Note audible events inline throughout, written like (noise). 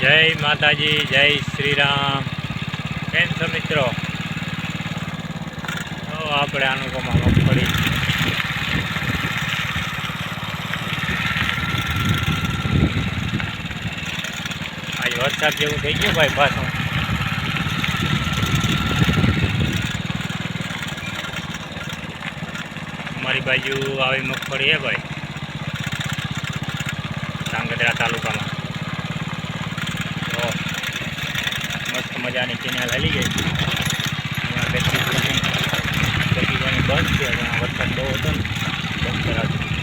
જય માતાજી, જય શ્રી રામ કેમ છો મિત્રો? તો આપણે અનુપમા મગફળી આજે વરસાદ જેવું થઈ ગયું ભાઈ પાછું. અમારી બાજુ આવી મગફળી હે ભાઈ. ધાંગધ્રા તાલુકામાં તો મસ્ત મજાની કેનાલ હલી ગઈ. એમાં બેટરી બેટરી બંધ છે વરસાદ બહુ હતો ને. બંધ કરાવ્યું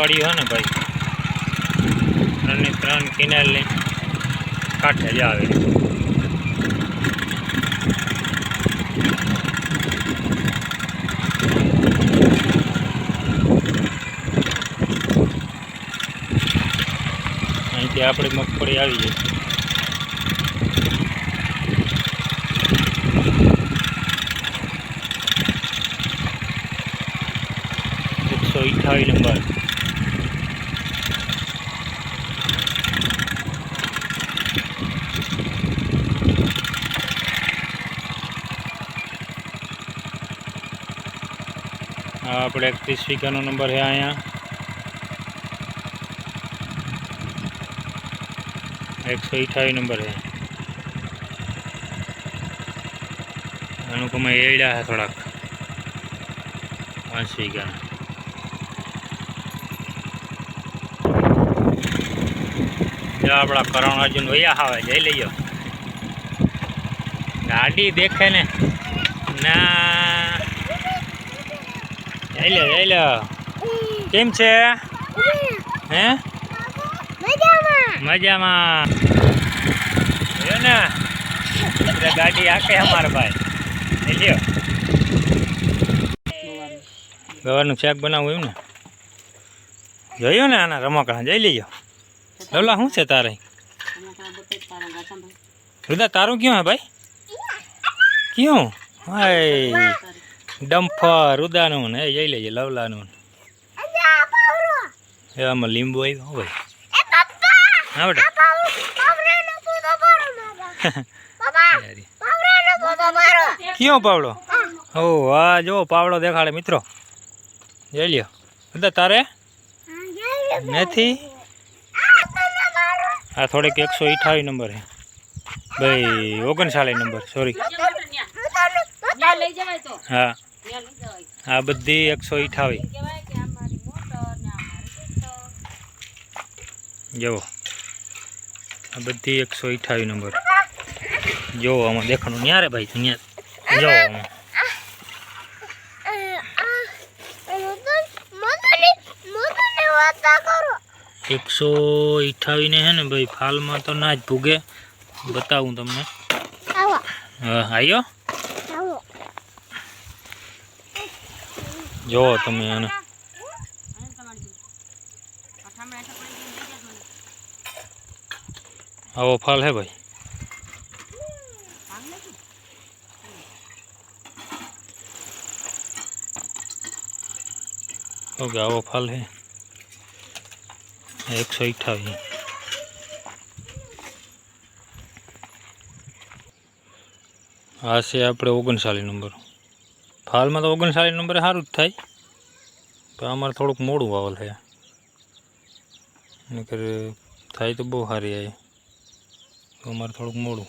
વાળી હોય ને ભાઈ? ત્રણની ત્રણ કેનાલની કાંઠે જ આવે. અહીંથી આપણી મગફળી આવી જાય એકસો અઠાવીસ નંબર. આપણે એકત્રીસ વીઘાનો નંબર છે અહીંયા એકસો અઠ્ઠાવીસ નંબર છે અનુકમાં એડ્યા છે થોડાક પાંચ વીઘાના આપણા કરણ અર્જુન વૈયા આવે જઈ લઈએ ગાડી દેખે ના જઈ લો જઈ કેમ છે? હે? મજામાં. જો ને. એટલે ગાડી આખે અમારા ભાઈ. લ્યો. ગવારનું શાક બનાવવું એમ ને જોયું ને આના રમકડા? જઈ લેજો. લવલા શું છે તારે? રુદા, તારું ક્યાં હે ભાઈ? ક્યું? હાય. ડમ્ફર ઉદાનું ને એ જઈ લેજે લવલાનું એ આમાં લીંબુ આવ્યું હો ભાઈ. હા બેટા. (laughs) ક્યો પાવડો? ઓ આ જો પાવડો દેખાડે મિત્રો. જઈ લ્યો. બધા તારે? નથી આ થોડીક એકસો અઠાવીસ નંબર ભાઈ ઓગણસાળી નંબર સોરી હા. આ બધી એકસો ટ્રેક્ટર. જુઓ. આ બધી એકસો અઠાવીસ નંબર. જુઓ આમાં દેખાણું ન્યારે ભાઈ તું જુઓ આમાં. એકસો અઠાવીસ ને હે ને ભાઈ ફાલમાં તો ના જ ભૂગે. બતાવું તમને. હા આવ્યો જુઓ તમે એને અને તમારી બી. અઠામણ હેઠળ પડી ગઈ લઈ જજો ને. આવો ફાલ હે ભાઈ ભાગ નથી? ઓકે આવો ફાલ હે એકસો અઠાવીસ આ છે આપણે ઓગણચાલીસ નંબર ફાલમાં તો ઓગણચાલીસ નંબરે સારું જ થાય. પણ અમારે થોડુંક મોડું વાવલ છે. નકર થાય તો બહુ સારી આવી અમારે થોડુંક મોડું.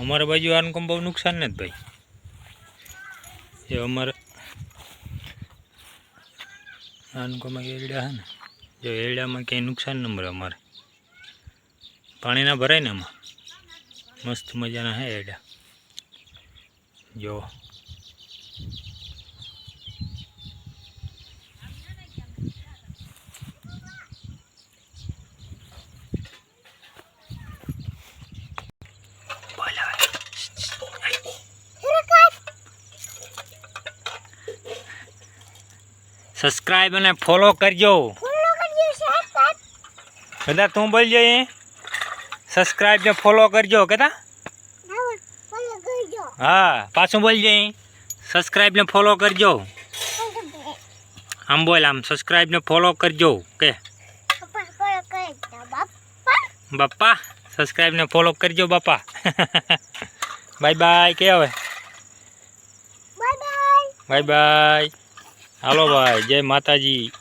અમારા બાજુ આનું કંઈ બહુ નુકસાન નથી ભાઈ. એ અમારે નાનકોમાં એરડા છે ને, જો એરડામાં ક્યાંય નુકસાન ન મળે અમારે. પાણી ના ભરાય ને એમાં મસ્ત મજાના હે એરડા જો. સબસ્ક્રાઇબ અને ફોલો કરજો બધા તું બોલજો એ સબસ્ક્રાઇબ ને ફોલો કરજો કદા હા પાછું બોલજે સબસ્ક્રાઇબ ને ફોલો કરજો આમ બોલ આમ સબસ્ક્રાઇબ ને ફોલો કરજો કે બાપા સબસ્ક્રાઇબ ને ફોલો કરજો બાપા બાય બાય કે હવે બાય બાય હાલો ભાઈ જય માતાજી.